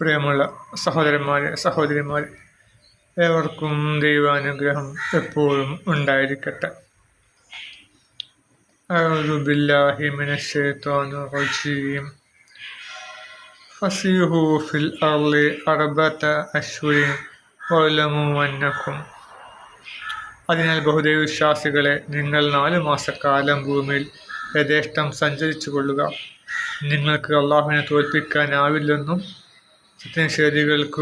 പ്രിയമുള്ള സഹോദരന്മാരെ സഹോദരിമാരെ ഏവർക്കും ദൈവാനുഗ്രഹം എപ്പോഴും ഉണ്ടായിരിക്കട്ടെ أعوذ بالله من الشيطان الرجيم فسيحوا في الأرض أربعة أشهر واعلموا أنكم അതിനാൽ ബഹുദൈവ വിശ്വാസികളെ നിങ്ങൾ നാല് മാസക്കാലം ഭൂമിയിൽ യഥേഷ്ടം സഞ്ചരിച്ചു കൊള്ളുക നിങ്ങൾക്ക് അള്ളാഹുവിനെ തോൽപ്പിക്കാനാവില്ലെന്നും സത്യനിഷേധികൾക്ക്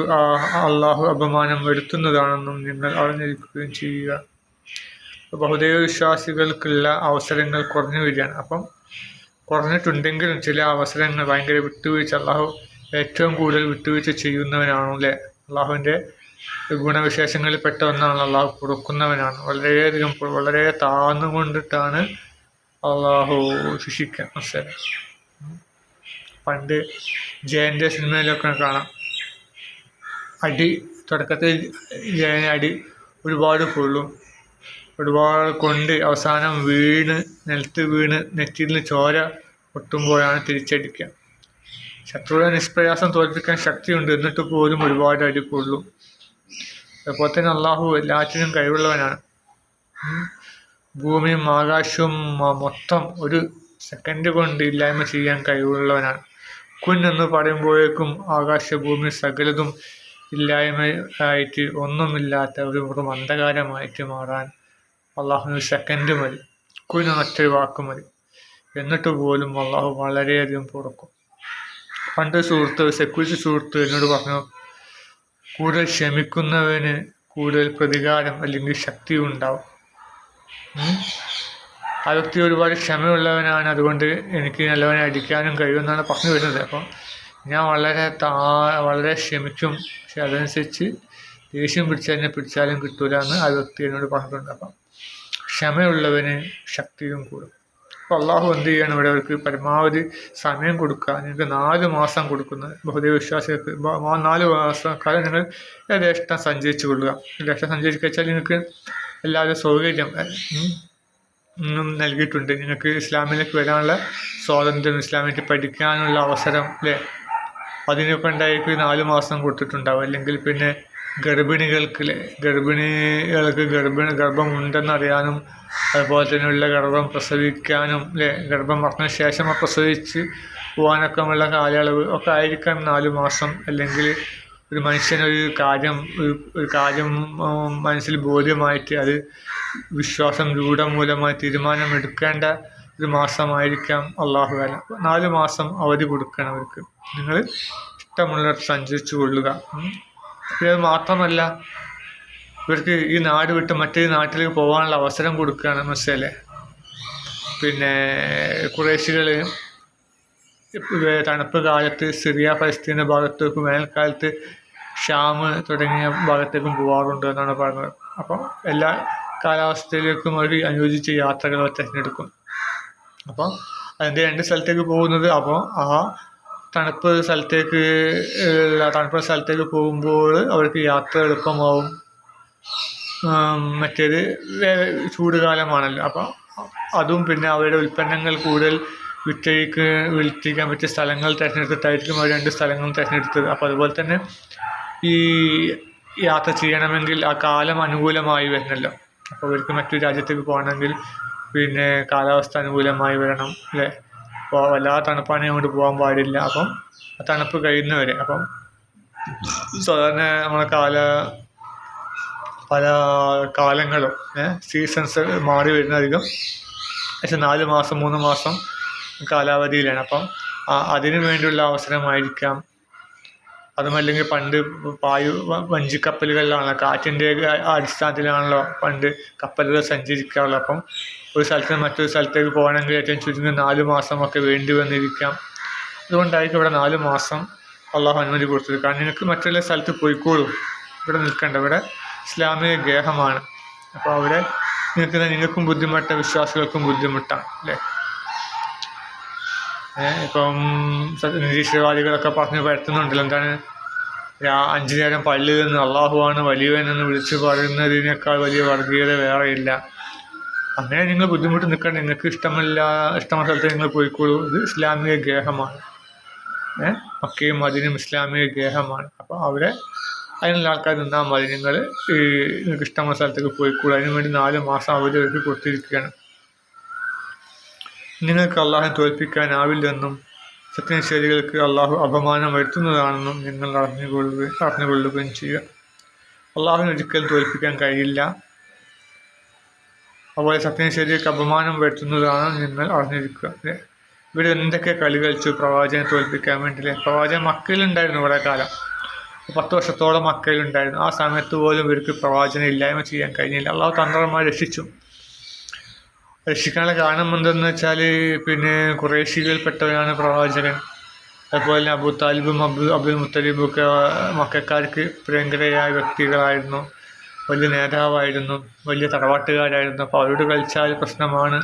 അള്ളാഹു അപമാനം വരുത്തുന്നതാണെന്നും നിങ്ങൾ അറിഞ്ഞിരിക്കുകയും ചെയ്യുക. ബഹുദൈവ വിശ്വാസികൾക്കുള്ള അവസരങ്ങൾ കുറഞ്ഞു വരികയാണ്. അപ്പം കുറഞ്ഞിട്ടുണ്ടെങ്കിലും ചില അവസരങ്ങൾ ഭയങ്കര വിട്ടുവീഴ്ച അള്ളാഹു ഏറ്റവും കൂടുതൽ വിട്ടുവീഴ്ച ചെയ്യുന്നവനാണ് അല്ലേ? അള്ളാഹുവിന്റെ ഗുണവിശേഷങ്ങളിൽ പെട്ട ഒന്നാണ് അള്ളാഹു കൊടുക്കുന്നവനാണ്. വളരെയധികം വളരെ താഴ്ന്നുകൊണ്ടിട്ടാണ് അള്ളാഹു ശിക്ഷിക്കുക മനസ്സിലായി പണ്ട് ജയന്റെ സിനിമയിലൊക്കെ കാണാം. അടി തുടക്കത്തിൽ ജയൻ അടി ഒരുപാട് കൊള്ളും. ഒരുപാട് കൊണ്ട് അവസാനം വീണ് നിലത്ത് വീണ് നെറ്റിയിൽ നിന്ന് ചോര പൊട്ടുമ്പോഴാണ് തിരിച്ചടിക്കുക. ശത്രുവിനെ നിഷ്പ്രയാസം തോൽപ്പിക്കാൻ ശക്തിയുണ്ട്. എന്നിട്ട് പോലും ഒരുപാട് അടി കൊള്ളും. അതുപോലെ തന്നെ അള്ളാഹു എല്ലാറ്റിനും കഴിവുള്ളവനാണ്. ഭൂമിയും ആകാശവും മൊത്തം ഒരു സെക്കൻഡ് കൊണ്ട് ഇല്ലായ്മ ചെയ്യാൻ കഴിവുള്ളവനാണ്. കുൻ എന്ന് പറയുമ്പോഴേക്കും ആകാശഭൂമി സകലതും ഇല്ലായ്മ ആയിട്ട് ഒന്നുമില്ലാത്ത ഒരു വെറും അന്ധകാരമായിട്ട് മാറാൻ അള്ളാഹുവിന് സെക്കൻഡ് മതി. കുൻ മറ്റൊരു വാക്ക് മതി. എന്നിട്ട് പോലും അള്ളാഹു വളരെയധികം പുറക്കും. പണ്ട് സുഹൃത്ത് സെക്യൂരിറ്റി സുഹൃത്ത് എന്നോട് പറഞ്ഞു കൂടുതൽ ക്ഷമിക്കുന്നവന് കൂടുതൽ പ്രതികാരം അല്ലെങ്കിൽ ശക്തി ഉണ്ടാവും. ആ വ്യക്തി ഒരുപാട് ക്ഷമയുള്ളവനാണ്. അതുകൊണ്ട് എനിക്ക് നല്ലവനെ അടിക്കാനും കഴിയുമെന്നാണ് പറഞ്ഞു വരുന്നത്. അപ്പം ഞാൻ വളരെ താ വളരെ ക്ഷമിക്കും. പക്ഷെ അതനുസരിച്ച് ദേഷ്യം പിടിച്ചതിനെ പിടിച്ചാലും കിട്ടൂല എന്ന് ആ വ്യക്തി എന്നോട് പറഞ്ഞിട്ടുണ്ട്. അപ്പം ക്ഷമയുള്ളവന് ശക്തിയും കൂടും. അപ്പോൾ അള്ളാഹു എന്ത് ചെയ്യാണ് ഇവിടെ? അവർക്ക് പരമാവധി സമയം കൊടുക്കുക. നിങ്ങൾക്ക് നാല് മാസം കൊടുക്കുന്നത് ബഹുദൈവ വിശ്വാസികൾക്ക് നാല് മാസക്കാലം നിങ്ങൾ യഥേഷ്ടം സഞ്ചരിച്ചു കൊള്ളുക. യഥേഷ്ടം സഞ്ചരിക്കുക വെച്ചാൽ നിങ്ങൾക്ക് എല്ലാവരും സൗകര്യം നൽകിയിട്ടുണ്ട്. നിങ്ങൾക്ക് ഇസ്ലാമിലേക്ക് വരാനുള്ള സ്വാതന്ത്ര്യം ഇസ്ലാമിലേക്ക് പഠിക്കാനുള്ള അവസരം അല്ലേ അതിനൊക്കെ ഉണ്ടായിരിക്കും നാല് മാസം കൊടുത്തിട്ടുണ്ടാവും. അല്ലെങ്കിൽ പിന്നെ ഗർഭിണികൾക്ക് ഗർഭിണികൾക്ക് ഗർഭിണി ഗർഭം ഉണ്ടെന്നറിയാനും അതുപോലെ തന്നെയുള്ള ഗർഭം പ്രസവിക്കാനും അല്ലേ ഗർഭം പറഞ്ഞ ശേഷം പ്രസവിച്ച് പോകാനൊക്കെ ഉള്ള കാലയളവ് ഒക്കെ ആയിരിക്കാം നാല് മാസം. അല്ലെങ്കിൽ ഒരു മനുഷ്യനൊരു കാര്യം ഒരു കാര്യം മനസ്സിൽ ബോധ്യമായിട്ട് അത് വിശ്വാസം രൂഢമൂലമായി തീരുമാനമെടുക്കേണ്ട ഒരു മാസമായിരിക്കാം അള്ളാഹു വേല നാല് മാസം അവധി കൊടുക്കണം അവർക്ക്. നിങ്ങൾ ഇഷ്ടമുള്ളിടത്ത് സഞ്ചരിച്ചു കൊള്ളുക. ഇത് മാത്രമല്ല ഇവർക്ക് ഈ നാട് വിട്ട് മറ്റൊരു നാട്ടിലേക്ക് പോകാനുള്ള അവസരം കൊടുക്കുകയാണ് മനസ്സിലെ പിന്നെ കുറേശികൾ തണുപ്പ് കാലത്ത് സിറിയ പലസ്തീന ഭാഗത്തേക്കും വേനൽക്കാലത്ത് ഷാം തുടങ്ങിയ ഭാഗത്തേക്കും പോകാറുണ്ട് എന്നാണ് പറയുന്നത്. അപ്പം എല്ലാ കാലാവസ്ഥയിലേക്കും അവർ അനുയോജിച്ച യാത്രകൾ തിരഞ്ഞെടുക്കും. അപ്പം അതിന്റെ രണ്ട് സ്ഥലത്തേക്ക് പോകുന്നത് അപ്പോൾ ആ തണുപ്പ് സ്ഥലത്തേക്ക് തണുപ്പ് സ്ഥലത്തേക്ക് പോകുമ്പോൾ അവർക്ക് യാത്ര എളുപ്പമാവും. മറ്റേത് ചൂട് കാലമാണല്ലോ അപ്പം അതും പിന്നെ അവരുടെ ഉൽപ്പന്നങ്ങൾ കൂടുതൽ വിറ്റഴിക്ക് വിൽപ്പിക്കാൻ പറ്റിയ സ്ഥലങ്ങൾ തിരഞ്ഞെടുത്തിട്ടായിരിക്കും അവർ രണ്ട് സ്ഥലങ്ങളും തിരഞ്ഞെടുത്തത്. അപ്പോൾ അതുപോലെ തന്നെ ഈ യാത്ര ചെയ്യണമെങ്കിൽ ആ കാലം അനുകൂലമായി വരണമല്ലോ അപ്പോൾ അവർക്ക് മറ്റൊരു രാജ്യത്തേക്ക് പോകണമെങ്കിൽ പിന്നെ കാലാവസ്ഥ അനുകൂലമായി വരണം അല്ലേ? അപ്പോൾ വല്ലാതെ തണുപ്പാണെങ്കിൽ അങ്ങോട്ട് പോകാൻ പാടില്ല. അപ്പം ആ തണുപ്പ് കഴിയുന്നവരെ അപ്പം സാധാരണ നമ്മളെ കാല പല കാലങ്ങളും സീസൺസ് മാറി വരുന്ന അധികം പക്ഷെ നാല് മാസം മൂന്ന് മാസം കാലാവധിയിലാണ്. അപ്പം അതിനു വേണ്ടിയുള്ള അവസരമായിരിക്കാം. അതുമല്ലെങ്കിൽ പണ്ട് പായു വഞ്ചിക്കപ്പലുകളിലാണല്ലോ കാറ്റിന്റെ അടിസ്ഥാനത്തിലാണല്ലോ പണ്ട് കപ്പലുകൾ സഞ്ചരിക്കാറുള്ളത്. അപ്പം ഒരു സ്ഥലത്ത് നിന്ന് മറ്റൊരു സ്ഥലത്തേക്ക് പോകണമെങ്കിൽ ഏറ്റവും ചുരുങ്ങിയ നാല് മാസമൊക്കെ വേണ്ടി വന്നിരിക്കാം. അതുകൊണ്ടായിരിക്കും ഇവിടെ നാല് മാസം അള്ളാഹു അനുമതി കൊടുത്തത്. കാരണം നിങ്ങൾക്ക് മറ്റുള്ള സ്ഥലത്ത് പോയിക്കോളൂ. ഇവിടെ നിൽക്കേണ്ട. ഇവിടെ ഇസ്ലാമിക ഗേഹമാണ്. അപ്പോൾ അവിടെ നിൽക്കുന്ന നിങ്ങൾക്കും ബുദ്ധിമുട്ട് വിശ്വാസികൾക്കും ബുദ്ധിമുട്ടാണ് അല്ലേ? ഇപ്പം നിരീശ്വരവാദികളൊക്കെ പറഞ്ഞ് പരത്തുന്നുണ്ടല്ലോ. എന്താണ്? അഞ്ചു നേരം പള്ളിയിൽ നിന്ന് അള്ളാഹുവാണ് വലിയവനെന്ന് വിളിച്ചു പറയുന്നതിനേക്കാൾ വലിയ വർഗീയത വേറെയില്ല അങ്ങനെ നിങ്ങൾ ബുദ്ധിമുട്ട് നിൽക്കാൻ നിങ്ങൾക്ക് ഇഷ്ടമല്ല ഇഷ്ടമുള്ള സ്ഥലത്ത് നിങ്ങൾ പോയിക്കോളൂ. ഇത് ഇസ്ലാമിക ഗേഹമാണ്. ഏഹ് മക്കയും മതിനും ഇസ്ലാമിക ഗേഹമാണ്. അപ്പോൾ അവിടെ അതിനുള്ള ആൾക്കാർ നിന്നാൽ മതി. നിങ്ങൾ ഈ നിങ്ങൾക്ക് ഇഷ്ടമുള്ള സ്ഥലത്തേക്ക് പോയിക്കോളൂ. അതിനു വേണ്ടി നാല് മാസം അവധി അവർക്ക് കൊടുത്തിരിക്കുകയാണ്. നിങ്ങൾക്ക് അള്ളാഹെ തോൽപ്പിക്കാനാവില്ലെന്നും സത്യനിഷേധികൾക്ക് അള്ളാഹു അപമാനം വരുത്തുന്നതാണെന്നും നിങ്ങൾ അറിഞ്ഞുകൊള്ളുകയും അറിഞ്ഞുകൊള്ളുകയും ചെയ്യുക. അള്ളാഹുവിന് ഒരിക്കലും തോൽപ്പിക്കാൻ കഴിയില്ല. അതുപോലെ സത്യനിഷേധികൾക്ക് അപമാനം വരുത്തുന്നതാണ് നിങ്ങൾ അറിഞ്ഞിരിക്കുക. ഇവിടെ ഇവർ എന്തൊക്കെ കളി കളിച്ചു പ്രവാചകനെ തോൽപ്പിക്കാൻ വേണ്ടിയില്ലേ? പ്രവാചകൻ മക്കയിലുണ്ടായിരുന്നു കുറേ കാലം. പത്ത് വർഷത്തോളം മക്കയിലുണ്ടായിരുന്നു. ആ സമയത്ത് പോലും ഇവർക്ക് പ്രവാചന ഇല്ലായ്മ ചെയ്യാൻ കഴിഞ്ഞില്ല. അള്ളാഹു തന്ത്രന്മാർ രക്ഷിച്ചു. രക്ഷിക്കാനുള്ള കാരണം എന്തെന്ന് വെച്ചാൽ പിന്നെ കുറേശികളിൽപ്പെട്ടവരാണ് പ്രവാചകൻ. അതുപോലെ തന്നെ അബു താലിബും അബു അബ്ദുൽ മുത്തലിബും ഒക്കെ മക്കാർക്ക് പ്രിയങ്കരയായ വ്യക്തികളായിരുന്നു. വലിയ നേതാവായിരുന്നു. വലിയ തറവാട്ടുകാരായിരുന്നു. അപ്പോൾ അവരോട് കളിച്ചാൽ പ്രശ്നമാണ്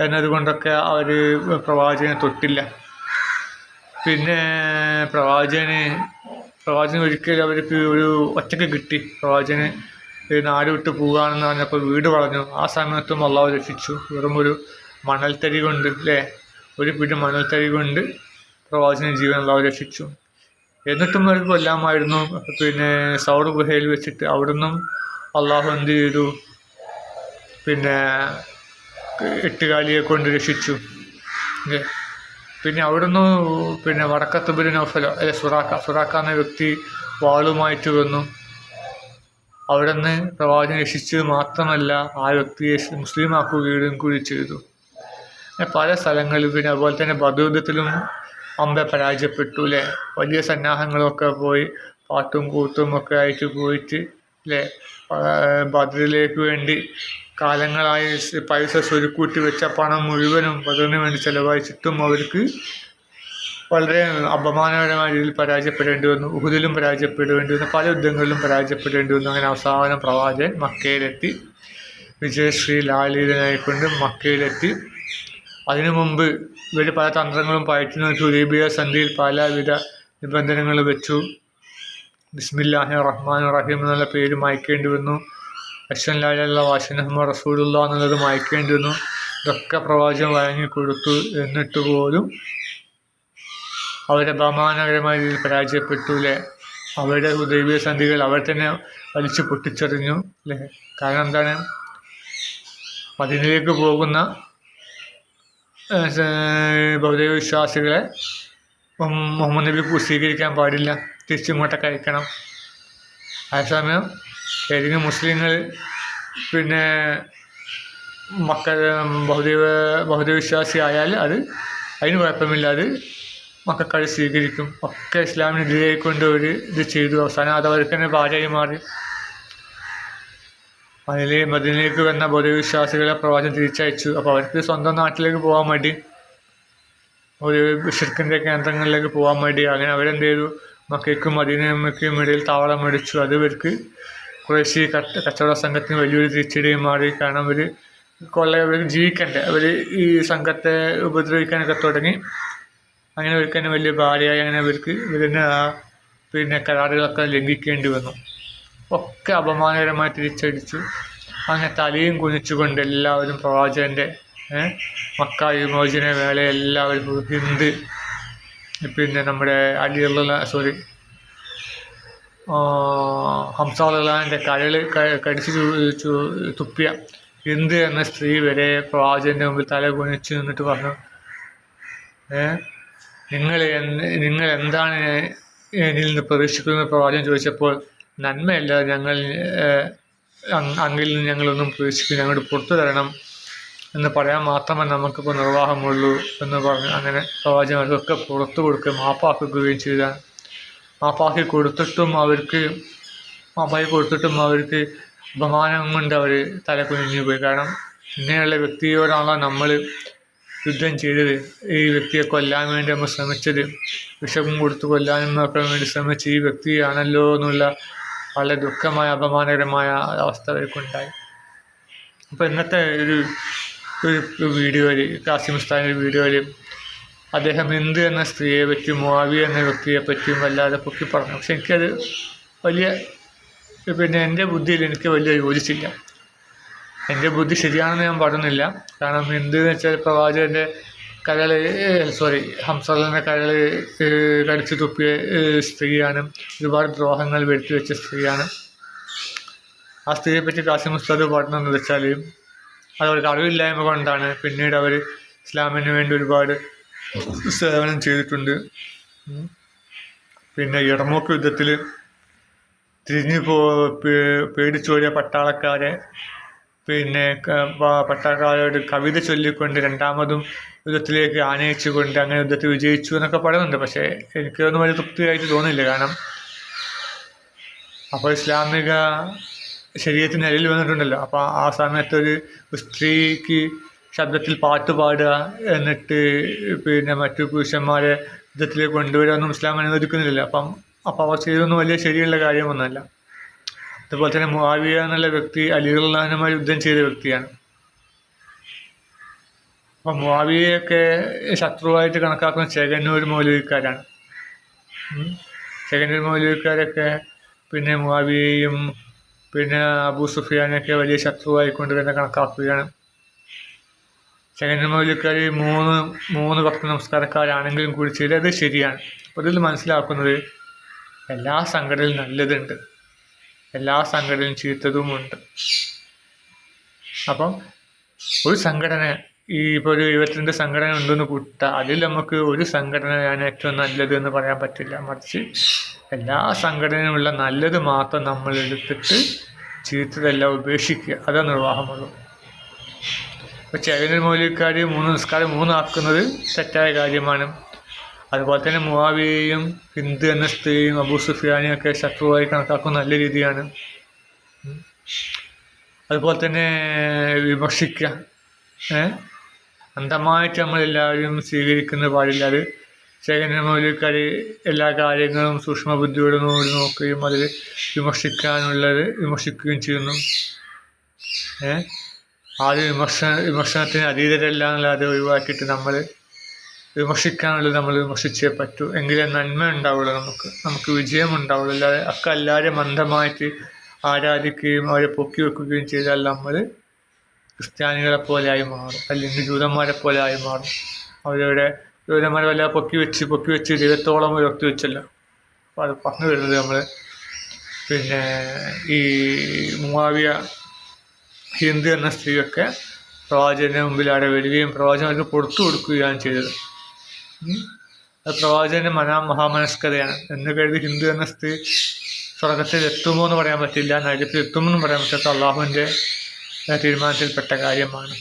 എന്നതുകൊണ്ടൊക്കെ അവർ പ്രവാചകനെ തൊട്ടില്ല. പിന്നെ പ്രവാചകന് പ്രവാചകൻ ഒരിക്കലും അവർക്ക് ഒരു ഒറ്റയ്ക്ക് കിട്ടി. പ്രവാചകന് ഈ നാട് വിട്ട് പോവുകയാണെന്ന് പറഞ്ഞപ്പോൾ വീട് പറഞ്ഞു ആ സമയത്തും അള്ളാഹു രക്ഷിച്ചു. വെറും ഒരു മണൽത്തരി കൊണ്ട് അല്ലേ ഒരു പിടി മണൽത്തരി കൊണ്ട് പ്രവാചന ജീവൻ അള്ളാഹു രക്ഷിച്ചു. എന്നിട്ടും ഒരു കൊല്ലാമായിരുന്നു. പിന്നെ സൗർ ഗുഹയിൽ വെച്ചിട്ട് അവിടുന്നും അള്ളാഹു എന്ത് ചെയ്തു? പിന്നെ എട്ടുകാലിയെ കൊണ്ട് രക്ഷിച്ചു? പിന്നെ അവിടുന്ന് പിന്നെ വടക്കത്ത് നൗഫല നൗഫലോ അല്ലെ സുറാക്ക സുറാക്ക എന്ന വ്യക്തി വാളുമായിട്ട് വന്നു. അവിടുന്ന് പ്രവാചകൻ രക്ഷിച്ചത് മാത്രമല്ല ആ വ്യക്തിയെ മുസ്ലിം ആക്കുകയും കൂടി ചെയ്തു. പല സ്ഥലങ്ങളിലും പിന്നെ അതുപോലെ തന്നെ ബദൂദത്തിലും അമ്പ പരാജയപ്പെട്ടു അല്ലേ വലിയ സന്നാഹങ്ങളൊക്കെ പോയി പാട്ടും കൂത്തും ഒക്കെ ആയിട്ട് പോയിട്ട് അല്ലേ ബദറിലേക്ക് വേണ്ടി കാലങ്ങളായി പൈസ സ്വരുക്കൂട്ടി വെച്ച പണം മുഴുവനും ബദറിന് വേണ്ടി ചെലവഴിച്ചിട്ടും അവർക്ക് വളരെ അപമാനകരമായ രീതിയിൽ പരാജയപ്പെടേണ്ടി വന്നു. ഉഹുദിലും പരാജയപ്പെടേണ്ടി വന്നു. പല യുദ്ധങ്ങളിലും പരാജയപ്പെടേണ്ടി വന്നു. അങ്ങനെ അവസാനം പ്രവാചകൻ മക്കയിലെത്തി. വിജയശ്രീ ലാളിതനായിക്കൊണ്ട് മക്കയിലെത്തി. അതിനു മുമ്പ് ഇവർ പല തന്ത്രങ്ങളും പയറ്റി വെച്ചു. ഉദീബിയ സന്ധിയിൽ പലവിധ നിബന്ധനകൾ വെച്ചു. ബിസ്മില്ലാഹി റഹ്മാൻ റഹീം എന്നുള്ള പേര് മായ്ക്കേണ്ടി വന്നു. അശ്വൻ ലാലുള്ള വാശനഹമ്മ റസൂലുള്ള എന്നുള്ളത് മായ്ക്കേണ്ടി വന്നു. ഇതൊക്കെ പ്രവാചകൻ വഴങ്ങി കൊടുത്തു എന്നിട്ട് പോലും അവരെ ബഹുമാനകരമായ രീതിയിൽ പരാജയപ്പെട്ടു അല്ലേ അവരുടെ ദൈവിക സന്ധികൾ അവർ തന്നെ വലിച്ചു പൊട്ടിച്ചെറിഞ്ഞു അല്ലേ? കാരണം എന്താണ്? അതിലേക്ക് പോകുന്ന ഭൗതിക വിശ്വാസികളെ മുഹ- മുഹമ്മദ് നബി സ്വീകരിക്കാൻ പാടില്ല. തിരിച്ചിങ്ങോട്ടൊക്കെ അയക്കണം. അതേസമയം ഏതെങ്കിലും മുസ്ലിങ്ങൾ പിന്നെ മക്ക ഭൗതിക ഭൗതിക വിശ്വാസി ആയാൽ അത് അതിന് കുഴപ്പമില്ല. അത് മക്കൾക്കാർ സ്വീകരിക്കും. ഒക്കെ ഇസ്ലാമിനെതിരെ കൊണ്ട് ഒരു ഇത് ചെയ്തു. അവസാനം അത് അവർക്ക് തന്നെ ഭാര്യയായി മാറി. അതിലെ മദീനയിലേക്ക് വന്ന ബോധവിശ്വാസികളെ പ്രവാചകൻ തിരിച്ചയച്ചു. അപ്പോൾ അവർക്ക് സ്വന്തം നാട്ടിലേക്ക് പോകാൻ വേണ്ടി ഒരു ഷിർക്കിന്റെ കേന്ദ്രങ്ങളിലേക്ക് പോകാൻ വേണ്ടി അങ്ങനെ അവരെന്ത് ചെയ്തു? മക്കയ്ക്കും മദീനയ്ക്കും ഇടയിൽ താവളം മേടിച്ചു അത് ഇവർക്ക് കുറേശ്ശി കച്ച കച്ചവട സംഘത്തിന് വലിയൊരു തിരിച്ചടിയും മാറി. കാരണം അവർ കൊള്ള അവർ ജീവിക്കണ്ടേ? അവർ ഈ സംഘത്തെ ഉപദ്രവിക്കാനൊക്കെ തുടങ്ങി. അങ്ങനെ ഇവർക്ക് തന്നെ വലിയ ഭാര്യയായി അങ്ങനെ ഇവർക്ക് ഇവരുടെ ആ പിന്നെ കരാറുകളൊക്കെ ലംഘിക്കേണ്ടി വന്നു. ഒക്കെ അപമാനകരമായി തിരിച്ചടിച്ചു. അങ്ങനെ തലയും കുനിച്ചുകൊണ്ട് എല്ലാവരും പ്രവാചകന്റെ ഏഹ്, മക്ക വിമോചന വേള എല്ലാവരും ഹിന്ദ് പിന്നെ നമ്മുടെ അലിയുള്ള സോറി ഹംസാളിന്റെ കരൾ കടിച്ചു തുപ്പിയ ഹിന്ദ് എന്ന സ്ത്രീ വരെ പ്രവാചകന്റെ മുമ്പിൽ തല കുനിച്ചു നിന്നിട്ട് പറഞ്ഞു ഏ നിങ്ങൾ നിങ്ങൾ എന്താണ് എന്നിൽ നിന്ന് പ്രതീക്ഷിക്കുന്ന പ്രവാചകൻ ചോദിച്ചപ്പോൾ നന്മയല്ല ഞങ്ങൾ അങ്ങിൽ നിന്ന് ഞങ്ങളൊന്നും പ്രതീക്ഷിക്കും ഞങ്ങളുടെ പുറത്തു തരണം എന്ന് പറയാൻ മാത്രമേ നമുക്കിപ്പോൾ നിർവാഹമുള്ളൂ എന്ന് പറഞ്ഞ് അങ്ങനെ പ്രവാചകൻ അവർക്കൊക്കെ പുറത്തു കൊടുക്കുകയും മാപ്പാക്കുകയും ചെയ്ത മാപ്പാക്കി കൊടുത്തിട്ടും അവർക്ക് മാപ്പാക്കി കൊടുത്തിട്ടും അവർക്ക് അപമാനം കൊണ്ട് അവർ തല കുനിഞ്ഞു പോയി. കാരണം ഇങ്ങനെയുള്ള വ്യക്തിയോടാണല്ലോ നമ്മൾ യുദ്ധം ചെയ്തത്. ഈ വ്യക്തിയെ കൊല്ലാൻ വേണ്ടി നമ്മൾ ശ്രമിച്ചത്. വിഷം കൊടുത്ത് കൊല്ലാനും ഒക്കെ വേണ്ടി ശ്രമിച്ച ഈ വ്യക്തിയാണല്ലോ എന്നുള്ള വളരെ ദുഃഖമായ അപമാനകരമായ അവസ്ഥ അവർക്കുണ്ടായി. അപ്പോൾ ഇന്നത്തെ ഒരു ഒരു വീഡിയോയിൽ കാസിം ഉസ്താദിന്റെ ഒരു വീഡിയോയിൽ അദ്ദേഹം ഹിന്ദു എന്ന സ്ത്രീയെ പറ്റിയും മോവി എന്ന വ്യക്തിയെ പറ്റിയും വല്ലാതെ പൊക്കി പറഞ്ഞു. പക്ഷെ എനിക്കത് വലിയ പിന്നെ എന്റെ ബുദ്ധിയിൽ എനിക്ക് വലിയ യോജിച്ചില്ല. എന്റെ ബുദ്ധി ശരിയാണെന്ന് ഞാൻ പറയുന്നില്ല കാരണം എന്തെന്ന് വെച്ചാൽ പ്രവാചകന്റെ കരൾ സോറി ഹംസലിന്റെ കരൾ കടിച്ചു തുപ്പിയ സ്ത്രീയാണ്. ഒരുപാട് ദ്രോഹങ്ങൾ വരുത്തി വെച്ച സ്ത്രീയാണ്. ആ സ്ത്രീയെ പറ്റി കാസിം ഉസ്താദ് പറഞ്ഞതെന്ന് വെച്ചാൽ അതവർക്ക് അറിവില്ലായ്മ കൊണ്ടാണ്. പിന്നീട് അവർ ഇസ്ലാമിന് വേണ്ടി ഒരുപാട് സേവനം ചെയ്തിട്ടുണ്ട്. പിന്നെ ഇടമോക്ക് യുദ്ധത്തിൽ തിരിഞ്ഞു പേ- പേടിച്ചോടിയ പട്ടാളക്കാരെ പിന്നെ ക- ഒരു കവിത ചൊല്ലിക്കൊണ്ട് രണ്ടാമതും യുദ്ധത്തിലേക്ക് ആനയിച്ചുകൊണ്ട് അങ്ങനെ യുദ്ധത്തിൽ വിജയിച്ചു എന്നൊക്കെ പറയുന്നുണ്ട്. പക്ഷേ എനിക്കൊന്നും വലിയ തൃപ്തിയായിട്ട് തോന്നില്ല കാരണം അപ്പോൾ ഇസ്ലാമിക ശരീരത്തിന് നിലയിൽ വന്നിട്ടുണ്ടല്ലോ. അപ്പോൾ ആ സമയത്ത് ഒരു സ്ത്രീക്ക് ശബ്ദത്തിൽ പാട്ട് പാടുക എന്നിട്ട് പിന്നെ മറ്റു പുരുഷന്മാരെ യുദ്ധത്തിലേക്ക് കൊണ്ടുവരാനൊന്നും ഇസ്ലാം അനുവദിക്കുന്നില്ലല്ലോ. അപ്പം അപ്പോൾ അവർ ചെയ്തൊന്നും വലിയ ശരിയുള്ള കാര്യമൊന്നുമല്ല. അതുപോലെ തന്നെ മുആവിയ എന്നുള്ള വ്യക്തി അലി അലിറുല്ലാനുമായി യുദ്ധം ചെയ്ത വ്യക്തിയാണ്. അപ്പം മുആവിയയൊക്കെ ശത്രുവായിട്ട് കണക്കാക്കുന്ന ചേകന്നൂർ മൗലവിക്കാരാണ്. ചെകന്നൂർ ചേകന്നൂർ മൗലവിക്കാരൊക്കെ പിന്നെ മുആവിയെയും പിന്നെ അബൂ സുഫിയാനൊക്കെ വലിയ ശത്രുവായിക്കൊണ്ട് തന്നെ കണക്കാക്കുകയാണ്. ചേകന്നൂർ മൗലവിക്കാർ മൂന്ന് മൂന്ന് ഭക്ത നമസ്കാരക്കാരാണെങ്കിലും കൂടി അത് ശരിയാണ്. അപ്പോൾ ഇതിൽ മനസ്സിലാക്കുന്നത് എല്ലാ സംഘടനയിലും നല്ലതുണ്ട്. എല്ലാ സംഘടനയും ചീത്തതുമുണ്ട്. അപ്പം ഒരു സംഘടന ഈ ഇപ്പോൾ ഒരു ഇരുപത്തിരണ്ട് സംഘടന ഉണ്ടെന്ന് കൂട്ട അതിൽ നമുക്ക് ഒരു സംഘടനയാണ് ഏറ്റവും നല്ലത് എന്ന് പറയാൻ പറ്റില്ല. മറിച്ച് എല്ലാ സംഘടനയിലുമുള്ള നല്ലത് മാത്രം നമ്മൾ എടുത്തിട്ട് ചീത്തതെല്ലാം ഉപേക്ഷിക്കുക. അതാണ് നിർവാഹമുള്ളൂ. ഇപ്പോൾ ചേകനൽ മൗലിക്കാർ മൂന്ന് നിസ്കാരം മൂന്നാക്കുന്നത് തെറ്റായ കാര്യമാണ്. അതുപോലെ തന്നെ മുവാവിയെയും ഹിന്ദു എന്ന സ്ത്രീയും അബൂ സുഫിയാനെയും ഒക്കെ ശത്രുവായി കണക്കാക്കുന്ന നല്ല രീതിയാണ്. അതുപോലെ തന്നെ വിമർശിക്കുക അന്ധമായിട്ട് നമ്മളെല്ലാവരും സ്വീകരിക്കുന്ന പാടില്ല. അത് ശേഖരൻ മൗലിക്കാർ എല്ലാ കാര്യങ്ങളും സൂക്ഷ്മ ബുദ്ധിയോടെ നോക്കി നോക്കുകയും അതിൽ വിമർശിക്കാനുള്ളത് വിമർശിക്കുകയും ചെയ്യുന്നു. ഏഹ് ആദ്യം വിമർശന വിമർശനത്തിന് അതീതരല്ല എന്നുള്ളത് ഒഴിവാക്കിയിട്ട് നമ്മൾ വിമർശിക്കാനുള്ളത് നമ്മൾ വിമർശിച്ചേ പറ്റൂ. എങ്കിലേ നന്മ ഉണ്ടാവുള്ളൂ നമുക്ക്. നമുക്ക് വിജയം ഉണ്ടാവുള്ളൂ. അല്ലാതെ ഒക്കെ എല്ലാവരെയും മന്ദമായിട്ട് ആരാധിക്കുകയും അവരെ പൊക്കി വെക്കുകയും ചെയ്താൽ നമ്മൾ ക്രിസ്ത്യാനികളെ പോലെയായി മാറും. അല്ലെങ്കിൽ ജൂതന്മാരെ പോലെ ആയി മാറും. അവരുടെ ജൂതന്മാരെ വല്ല പൊക്കി വെച്ച് പൊക്കി വെച്ച് ദൈവത്തോളം ഉയർത്തി വെച്ചല്ലോ. അപ്പോൾ അത് പറഞ്ഞു വരുന്നത് നമ്മൾ പിന്നെ ഈ മൂവാവിയ ഹിന്ദു എന്ന സ്ത്രീയൊക്കെ പ്രവാചകന്റെ മുമ്പിൽ അവിടെ വരികയും പ്രവാചകർക്ക് പുറത്തു കൊടുക്കുകയാണ് ചെയ്തത്. പ്രവാചകന്റെ മനാ മഹാമനസ്കതയാണ്. എന്ന് കരുതി ഹിന്ദു എന്ന സ്ത്രീ സ്വർഗത്തിൽ എത്തുമോ എന്ന് പറയാൻ പറ്റില്ല. നരകത്തിൽ എത്തുമെന്ന് പറയാൻ പറ്റാത്ത അള്ളാഹുവിന്റെ തീരുമാനത്തിൽപ്പെട്ട കാര്യമാണ്.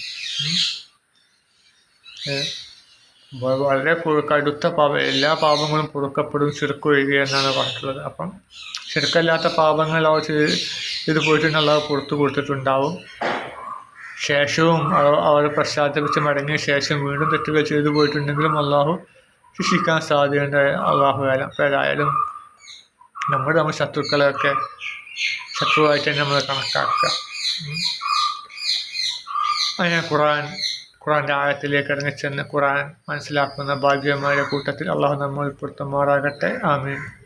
വളരെ കടുത്ത പാപ എല്ലാ പാപങ്ങളും പൊറുക്കപ്പെടും ചെറുക്ക് ഒഴികെ എന്നാണ് പറഞ്ഞിട്ടുള്ളത്. അപ്പം ചെറുക്കല്ലാത്ത പാപങ്ങൾ അവർ ചെയ്ത് പോയിട്ടുണ്ടെങ്കിൽ പുറത്തു കൊടുത്തിട്ടുണ്ടാവും. ശേഷവും അവ- അവർ പശ്ചാത്തലിച്ച് മടങ്ങിയ ശേഷം വീണ്ടും തെറ്റുകൾ ചെയ്തു പോയിട്ടുണ്ടെങ്കിലും അള്ളാഹു ശിക്ഷിക്കാൻ സാധ്യതയുണ്ട്. അള്ളാഹു ഏതായാലും നമ്മുടെ നമ്മൾ ശത്രുക്കളെയൊക്കെ ശത്രുവായിട്ട് തന്നെ നമ്മൾ കണക്കാക്കുക. അങ്ങനെ ഖുറാൻ ഖുറാന്റെ ആഴത്തിലേക്ക് ഇറങ്ങിച്ചെന്ന് ഖുറാൻ മനസ്സിലാക്കുന്ന ഭാഗ്യമായ കൂട്ടത്തിൽ അള്ളാഹു നമ്മൾ ഉൾപ്പെടുത്തുമാറാകട്ടെ ആമീൻ.